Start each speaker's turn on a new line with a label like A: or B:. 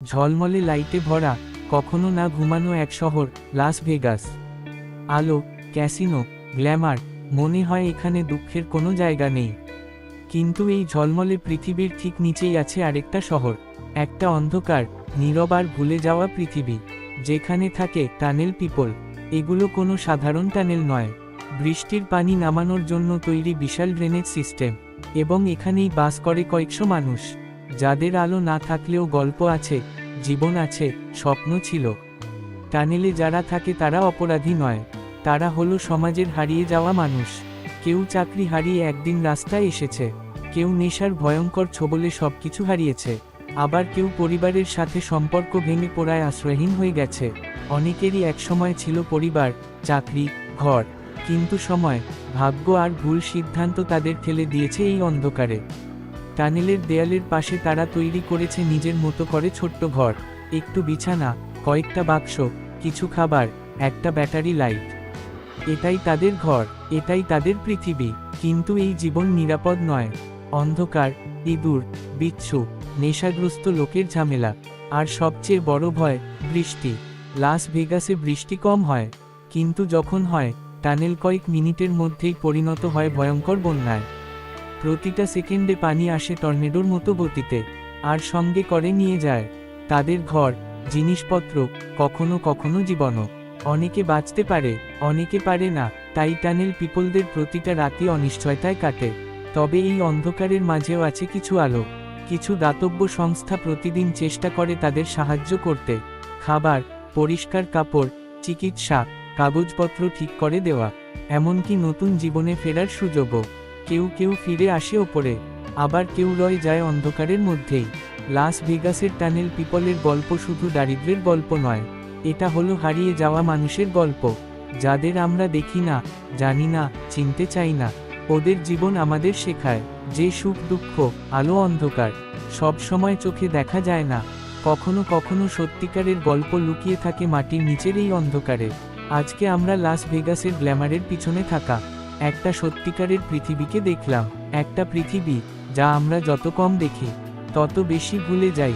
A: ঝলমলে লাইটে ভরা, কখনো না ঘুমানো এক শহর লাস ভেগাস আলো, ক্যাসিনো, গ্ল্যামার, মনে হয় এখানে দুঃখের কোনো জায়গা নেই। কিন্তু এই ঝলমলে পৃথিবীর ঠিক নিচেই আছে আরেকটা শহর, একটা অন্ধকার, নীরব আর ভুলে যাওয়া পৃথিবী, যেখানে থাকে টানেল পিপল। এগুলো কোনো সাধারণ টানেল নয়। বৃষ্টির পানি নামানোর জন্য তৈরি বিশাল ড্রেনেজ সিস্টেম, এবং এখানেই বাস করে কয়েকশো মানুষ। যাদের আলো না থাকলেও গল্প আছে, জীবন আছে, স্বপ্ন ছিল। টানেলে যারা থাকে তারা অপরাধী নয়। তারা হলো সমাজের হারিয়ে যাওয়া মানুষ। কেউ চাকরি হারিয়ে একদিন রাস্তায় এসেছে। কেউ নেশার ভয়ঙ্কর ছবলে সবকিছু হারিয়েছে। আবার কেউ পরিবারের সাথে সম্পর্ক ভেঙে পড়ায় আশ্রয়হীন হয়ে গেছে। অনেকেরই একসময় ছিল পরিবার, চাকরি, ঘর। কিন্তু সময়, ভাগ্য আর ভুল সিদ্ধান্ত তাদের ঠেলে দিয়েছে এই অন্ধকারে। টানেলের দেয়ালের পাশে তারা তৈরি করেছে নিজের মতো করে ছোট্ট ঘর। একটু বিছানা, কয়েকটা বাক্স, কিছু খাবার, একটা ব্যাটারি লাইট। এটাই তাদের ঘর, এটাই তাদের পৃথিবী। কিন্তু এই জীবন নিরাপদ নয়। অন্ধকার, ইঁদুর, বিচ্ছু, নেশাগ্রস্ত লোকের ঝামেলা। আর সবচেয়ে বড় ভয়, বৃষ্টি। লাস ভেগাসে বৃষ্টি কম হয়। কিন্তু যখন হয়, টানেল কয়েক মিনিটের মধ্যেই পরিণত হয় ভয়ঙ্কর বন্যায়। প্রতিটা সেকেন্ডে পানি আসে টর্নেডোর মতো গতিতে, আর সঙ্গে করে নিয়ে যায়। তাদের ঘর, জিনিসপত্র, কখনো কখনো জীবনও। অনেকে বাঁচতে পারে, অনেকে পারে না, তাই টানেল পিপলদের প্রতিটা রাতি অনিশ্চয়তায় কাটে। তবে এই অন্ধকারের মাঝেও আছে কিছু আলো। কিছু দাতব্য সংস্থা প্রতিদিন চেষ্টা করে তাদের সাহায্য করতে। খাবার, পরিষ্কার কাপড়, চিকিৎসা, কাগজপত্র ঠিক করে দেওয়া। এমনকি নতুন জীবনে ফেরার সুযোগও। কেউ কেউ ফিরে আসে ওপরে, আবার কেউ রয়ে যায় অন্ধকারের মধ্যেই। লাস ভেগাসের টানেল পিপলের গল্প শুধু দারিদ্রের গল্প নয়, এটা হলো হারিয়ে যাওয়া মানুষের গল্প। যাদের আমরা দেখি না, জানি না, চিনতে চাই না, ওদের জীবন আমাদের শেখায়, যে সুখ দুঃখ, আলো অন্ধকার, সব সময় চোখে দেখা যায় না, কখনো কখনো সত্যিকারের গল্প লুকিয়ে থাকে মাটির নিচের এই অন্ধকারে। আজকে আমরা লাস ভেগাসের গ্ল্যামারের পিছনে থাকা। একটা সত্যিকারের পৃথিবীকে দেখলাম, একটা পৃথিবী, যা আমরা যত কম দেখি, তত বেশি ভুলে যাই।